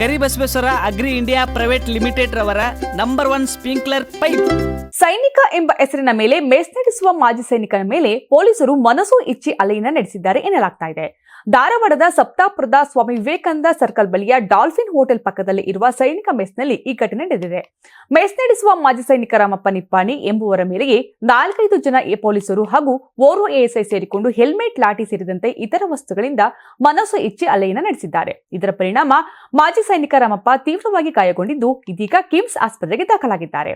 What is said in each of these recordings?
Karibasaveshwara agri India private limited ರವರ number one sprinkler pipe. Sainika ಎಂಬ ಹೆಸರಿನ ಮೇಲೆ ಮೇಸ್ನಡಿಸುವ ಮಾಜಿ ಸೈನಿಕನ ಮೇಲೆ ಪೊಲೀಸರು ಮನಸ್ಸು ಇಚ್ಚಿ ಅಲೆಯನ್ನ ನಡೆಸಿದ್ದಾರೆ ಎನ್ನಲಾಗ್ತಾ ಇದೆ. ಧಾರವಾಡದ ಸಪ್ತಾಪುರದ ಸ್ವಾಮಿ ವಿವೇಕಾನಂದ ಸರ್ಕಲ್ ಬಳಿಯ ಡಾಲ್ಫಿನ್ ಹೋಟೆಲ್ ಪಕ್ಕದಲ್ಲಿ ಇರುವ ಸೈನಿಕ ಮೆಸ್ನಲ್ಲಿ ಈ ಘಟನೆ ನಡೆದಿದೆ. ಮೆಸ್ ನಡೆಸುವ ಮಾಜಿ ಸೈನಿಕ ರಾಮಪ್ಪ ನಿಪ್ಪಾಣಿ ಎಂಬುವರ ಮೇರೆಗೆ ನಾಲ್ಕೈದು ಜನ ಪೊಲೀಸರು ಹಾಗೂ ಓರ್ವ ಎಎಸ್ಐ ಸೇರಿಕೊಂಡು ಹೆಲ್ಮೆಟ್ ಲಾಠಿ ಸೇರಿದಂತೆ ಇತರ ವಸ್ತುಗಳಿಂದ ಮನಸ್ಸು ಇಚ್ಚಿ ಅಲೆಯನ್ನ ನಡೆಸಿದ್ದಾರೆ. ಇದರ ಪರಿಣಾಮ ಮಾಜಿ ಸೈನಿಕ ರಾಮಪ್ಪ ತೀವ್ರವಾಗಿ ಗಾಯಗೊಂಡಿದ್ದು, ಇದೀಗ ಕಿಮ್ಸ್ ಆಸ್ಪತ್ರೆಗೆ ದಾಖಲಾಗಿದ್ದಾರೆ.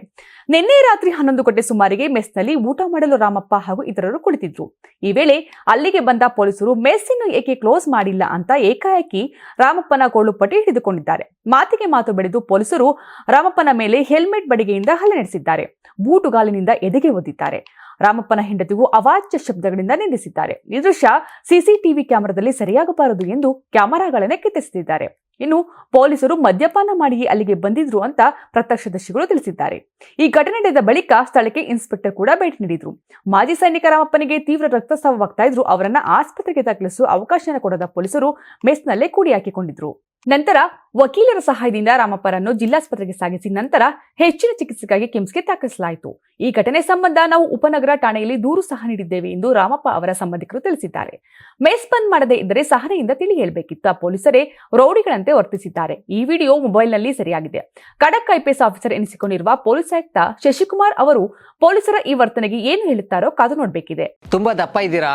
ನಿನ್ನೆ ರಾತ್ರಿ ಹನ್ನೊಂದು ಗಂಟೆ ಸುಮಾರಿಗೆ ಮೆಸ್ನಲ್ಲಿ ಊಟ ಮಾಡಲು ರಾಮಪ್ಪ ಹಾಗೂ ಇತರರು ಕುಳಿತಿದ್ರು. ಈ ವೇಳೆ ಅಲ್ಲಿಗೆ ಬಂದ ಪೊಲೀಸರು ಮೆಸ್ ಇನ್ನು ಏಕೆ ಕ್ಲೋಸ್ ಮಾಡಿಲ್ಲ ಅಂತ ಏಕಾಏಕಿ ರಾಮಪ್ಪನ ಕೋಳುಪಟ್ಟಿ ಹಿಡಿದುಕೊಂಡಿದ್ದಾರೆ. ಮಾತಿಗೆ ಮಾತು ಬೆಳೆದು ಪೊಲೀಸರು ರಾಮಪ್ಪನ ಮೇಲೆ ಹೆಲ್ಮೆಟ್ ಬಡಿಗೆಯಿಂದ ಹಲ್ಲೆ ನಡೆಸಿದ್ದಾರೆ. ಬೂಟುಗಾಲಿನಿಂದ ಎದೆಗೆ ಒದ್ದಿದ್ದಾರೆ. ರಾಮಪ್ಪನ ಹೆಂಡತಿಗೂ ಅವಾಚ್ಯ ಶಬ್ದಗಳಿಂದ ನಿಂದಿಸಿದ್ದಾರೆ. ಈ ದೃಶ್ಯ ಸಿಸಿಟಿವಿ ಕ್ಯಾಮೆರಾದಲ್ಲಿ ಸರಿಯಾಗಬಾರದು ಎಂದು ಕ್ಯಾಮೆರಾಗಳನ್ನೇ ಕಿತ್ತಿಸಿದ್ದಾರೆ. ಇನ್ನು ಪೊಲೀಸರು ಮದ್ಯಪಾನ ಮಾಡಿ ಅಲ್ಲಿಗೆ ಬಂದಿದ್ರು ಅಂತ ಪ್ರತ್ಯಕ್ಷದರ್ಶಿಗಳು ತಿಳಿಸಿದ್ದಾರೆ. ಈ ಘಟನೆ ನಡೆದ ಬಳಿಕ ಸ್ಥಳಕ್ಕೆ ಇನ್ಸ್ಪೆಕ್ಟರ್ ಕೂಡ ಭೇಟಿ ನೀಡಿದ್ರು. ಮಾಜಿ ಸೈನಿಕ ರಾಮಪ್ಪನಿಗೆ ತೀವ್ರ ರಕ್ತಸ್ರಾವವಾಗ್ತಾ ಇದ್ರು. ಅವರನ್ನ ಆಸ್ಪತ್ರೆಗೆ ದಾಖಲಿಸುವ ಅವಕಾಶನ ಕೊಡದ ಪೊಲೀಸರು ಮೆಸ್ನಲ್ಲೇ ಕೂಡಿ ಹಾಕಿಕೊಂಡಿದ್ರು. ನಂತರ ವಕೀಲರ ಸಹಾಯದಿಂದ ರಾಮಪ್ಪರನ್ನು ಜಿಲ್ಲಾಸ್ಪತ್ರೆಗೆ ಸಾಗಿಸಿ ನಂತರ ಹೆಚ್ಚಿನ ಚಿಕಿತ್ಸೆಗಾಗಿ ಕಿಮ್ಸ್ಗೆ ದಾಖಲಿಸಲಾಯಿತು. ಈ ಘಟನೆ ಸಂಬಂಧ ನಾವು ಉಪನಗರ ಠಾಣೆಯಲ್ಲಿ ದೂರು ಸಹ ನೀಡಿದ್ದೇವೆ ಎಂದು ರಾಮಪ್ಪ ಅವರ ಸಂಬಂಧಿಕರು ತಿಳಿಸಿದ್ದಾರೆ. ಮೆಸ್ ಬಂದ್ ಮಾಡದೇ ಇದ್ದರೆ ಸಹನೆಯಿಂದ ತಿಳಿ ಹೇಳಬೇಕಿತ್ತು ಪೊಲೀಸರೇ ರೌಡಿಗಳಂತೆ ವರ್ತಿಸಿದ್ದಾರೆ. ಈ ವಿಡಿಯೋ ಮೊಬೈಲ್ನಲ್ಲಿ ಸರಿಯಾಗಿದೆ. ಖಡಕ್ ಐಪಿಎಸ್ ಆಫೀಸರ್ ಎನಿಸಿಕೊಂಡಿರುವ ಪೊಲೀಸ್ ಆಯುಕ್ತ ಶಶಿಕುಮಾರ್ ಅವರು ಪೊಲೀಸರ ಈ ವರ್ತನೆಗೆ ಏನು ಹೇಳುತ್ತಾರೋ ಕಾದು ನೋಡಬೇಕಿದೆ. ತುಂಬಾ ದಪ್ಪ ಇದ್ದೀರಾ?